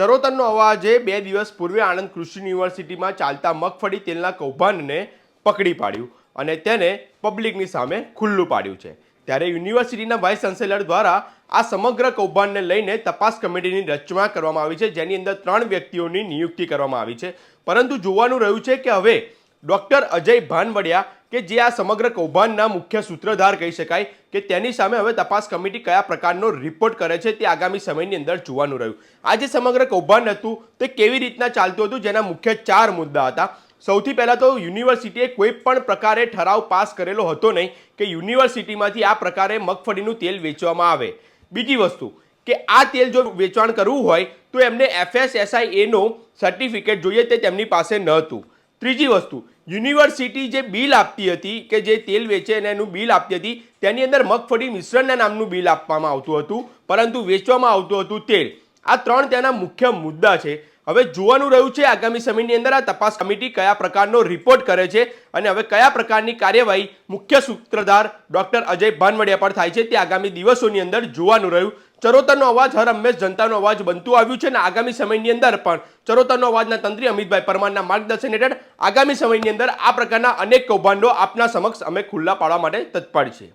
ચરોતરનો અવાજે બે દિવસ પૂર્વે આણંદ કૃષિ યુનિવર્સિટીમાં ચાલતા મગફળી તેલના કૌભાંડને પકડી પાડ્યું અને તેને પબ્લિકની સામે ખુલ્લું પાડ્યું છે. ત્યારે યુનિવર્સિટીના વાઇસ ચાન્સેલર દ્વારા આ સમગ્ર કૌભાંડને લઈને તપાસ કમિટીની રચના કરવામાં આવી છે, જેની અંદર ત્રણ વ્યક્તિઓની નિયુક્તિ કરવામાં આવી છે. પરંતુ જોવાનું રહ્યું છે કે હવે ડૉક્ટર અજય ભાનવડિયા કે જે આ સમગ્ર કૌભાંડના મુખ્ય સૂત્રધાર કહી શકાય કે તેની સામે હવે તપાસ કમિટી કયા પ્રકારનો રિપોર્ટ કરે છે તે આગામી સમયની અંદર જોવાનું રહ્યું. આ જે સમગ્ર કૌભાંડ હતું તે કેવી રીતના ચાલતું હતું જેના મુખ્ય ચાર મુદ્દા હતા. સૌથી પહેલા તો યુનિવર્સિટીએ કોઈ પણ પ્રકારે ઠરાવ પાસ કરેલો હતો નહીં કે યુનિવર્સિટીમાંથી આ પ્રકારે મગફળીનું તેલ વેચવામાં આવે. બીજી વસ્તુ, કે આ તેલ જો વેચાણ કરવું હોય તો એમને એફએસએસઆઈ એનો સર્ટિફિકેટ જોઈએ તે તેમની પાસે ન હતું. ત્રીજી વસ્તુ યુનિવર્સિટી જે બિલ આપતી હતી કે જે તેલ વેચે અને એનું બિલ આપતી હતી, તેની અંદર મગફળી મિશ્રણના નામનું બિલ આપવામાં આવતું હતું, પરંતુ વેચવામાં આવતું હતું તેલ. આ ત્રણ તેના મુખ્ય મુદ્દા છે. હવે જોવાનું રહ્યું છે આગામી સમયની અંદર આ તપાસ કમિટી કયા પ્રકારનો રિપોર્ટ કરે છે અને હવે કયા પ્રકારની કાર્યવાહી મુખ્ય સૂત્રધાર ડોક્ટર અજય ભાનવડિયા પર થાય છે તે આગામી દિવસોની અંદર જોવાનું રહ્યું. ચરોતરનો અવાજ હર હંમેશ જનતાનો અવાજ બનતું આવ્યું છે અને આગામી સમયની અંદર પણ ચરોતરનો અવાજના તંત્રી અમિતભાઈ પરમારના માર્ગદર્શન હેઠળ આગામી સમયની અંદર આ પ્રકારના અનેક કૌભાંડો આપના સમક્ષ અમે ખુલ્લા પાડવા માટે તત્પર છીએ.